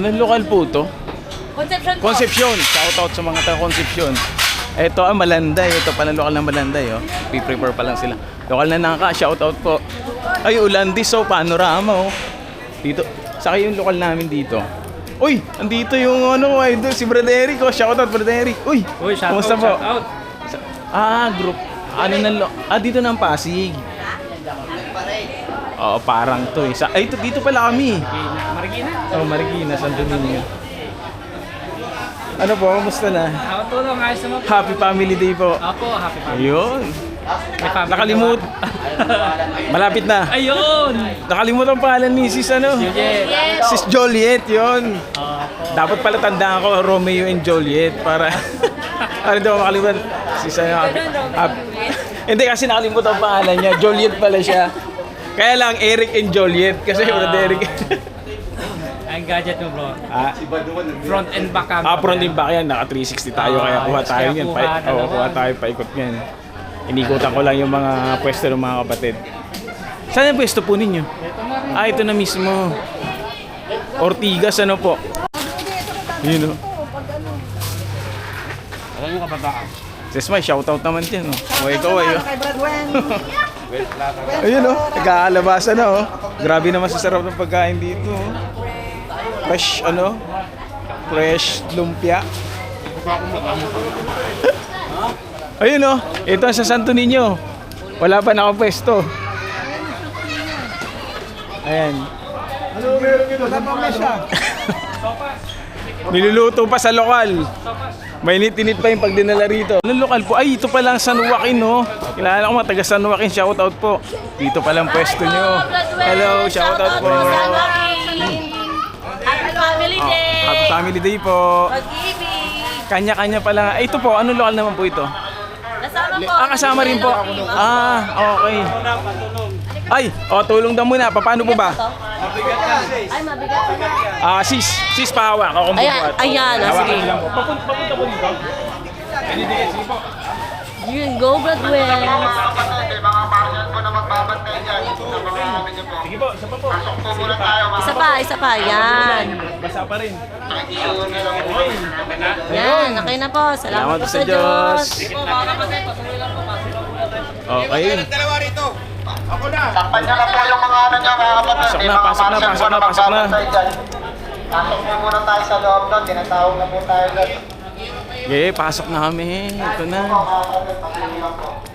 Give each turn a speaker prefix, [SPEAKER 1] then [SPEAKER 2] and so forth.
[SPEAKER 1] Anong lokal po to?
[SPEAKER 2] Conception po.
[SPEAKER 1] Concepcion. Shout out sa mga taga Concepcion. Ito ang Malanday. Ito pala lokal ng Malanday. Oh. Pre-prepare pa lang sila. Lokal na nangka. Shout out po. Ay, Ulandis. Oh, panorama. Oh. Dito. Saka yung lokal namin dito. Uy, andito yung ano, idol, si Brad Eric. Oh, shout out, Brad Eric. Uy,
[SPEAKER 3] Uy, shout out,
[SPEAKER 1] po?
[SPEAKER 3] shout out.
[SPEAKER 1] Ah, group. Ano na lo? Ah, dito ng Pasig. Oo, parang to eh. Sa, ay, ito, dito pala kami.
[SPEAKER 3] Marikina.
[SPEAKER 1] Oh, Marikina, Santo Niño. Ano po, kamusta na?
[SPEAKER 3] Ako tulong, ayos naman po.
[SPEAKER 1] Happy Family Day po.
[SPEAKER 3] Apo, happy family.
[SPEAKER 1] Ayun.
[SPEAKER 3] May family
[SPEAKER 1] Nakalimut. Malapit na.
[SPEAKER 3] Ayun!
[SPEAKER 1] Nakalimutan ang pangalan ni Sis ano?
[SPEAKER 3] Juliet.
[SPEAKER 1] Sis Joliet, yun.
[SPEAKER 3] Opo.
[SPEAKER 1] Dapat pala tandaan ko Romeo and Juliet para para daw makalimutan. Sis ano? happy- Hindi kasi nakalimutan ang pangalan niya. Joliet pala siya. Kaya lang Eric and Joliet kasi
[SPEAKER 3] Ah.
[SPEAKER 1] uh, Eric.
[SPEAKER 3] Ang gadget mo bro.
[SPEAKER 1] ah,
[SPEAKER 3] Front and back cam.
[SPEAKER 1] Ah, front din ba yan? Naka 360 tayo
[SPEAKER 3] Ah,
[SPEAKER 1] kaya kuha tayo
[SPEAKER 3] kaya
[SPEAKER 1] yan.
[SPEAKER 3] kuha
[SPEAKER 1] Pa,
[SPEAKER 3] na
[SPEAKER 1] oh,
[SPEAKER 3] naman.
[SPEAKER 1] kuha tayo paikot yan. Inikutan ko lang yung mga pwesto ng mga kapatid. Saan yung pwesto po ninyo? Ah, ito na mismo. Ortigas ano po? Yun o.
[SPEAKER 3] Alam mo kabataan.
[SPEAKER 1] Sis May, shoutout naman dyan. Oh. O ikaw ay.
[SPEAKER 4] Kay Brad Wen.
[SPEAKER 1] Ayun o, nagkakalabasan na oh. Grabe naman sa sarap ng pagkain dito. oh. Fresh ano? Fresh lumpia. Ayun oh, ito sa Santo Niño. Wala pa nakapwesto. Ayan.
[SPEAKER 4] Wala pa mesa.
[SPEAKER 1] Niluluto pa sa lokal. Mainit-init pa yung pag dinala rito. Anong lokal po? Ay, ito pa lang San Joaquin, no? Kilala ko mga taga San Joaquin. Shoutout po. Dito pa lang pwesto nyo. Hello, shoutout po.
[SPEAKER 2] Happy Family
[SPEAKER 1] Oh,
[SPEAKER 2] Day!
[SPEAKER 1] Happy Family Day po.
[SPEAKER 2] Pag-ibig!
[SPEAKER 1] Kanya-kanya pa lang. Ay, ito po. Anong lokal naman po ito?
[SPEAKER 2] Kasama po.
[SPEAKER 1] Ah, kasama rin po. Ah, okay. Ay, oh, tulong daw muna. Paano po ba?
[SPEAKER 2] Ay, mabigat na.
[SPEAKER 1] Ah, sis. Sis, pahawak. Ako
[SPEAKER 2] Ayan, ayan, ah, sige.
[SPEAKER 1] po. Papunta, papunta po dito.
[SPEAKER 2] Yun, go Broadway!
[SPEAKER 1] Sige po, isa pa po.
[SPEAKER 2] Isa pa, isa pa. Yan.
[SPEAKER 1] Basa pa rin.
[SPEAKER 2] Yan, okay na po. Salamat,
[SPEAKER 1] Salamat
[SPEAKER 2] po
[SPEAKER 1] sa
[SPEAKER 2] Diyos.
[SPEAKER 1] Okay.
[SPEAKER 5] Takpan niyo na po yung mga ano niyo, mga kapatid.
[SPEAKER 1] Pasok na, pasok na, pasok na, pasok na.
[SPEAKER 5] Pasok po muna tayo sa loob doon. Tinatawag na po tayo doon.
[SPEAKER 1] Okay, pasok na kami. Ito na.
[SPEAKER 5] Lang po.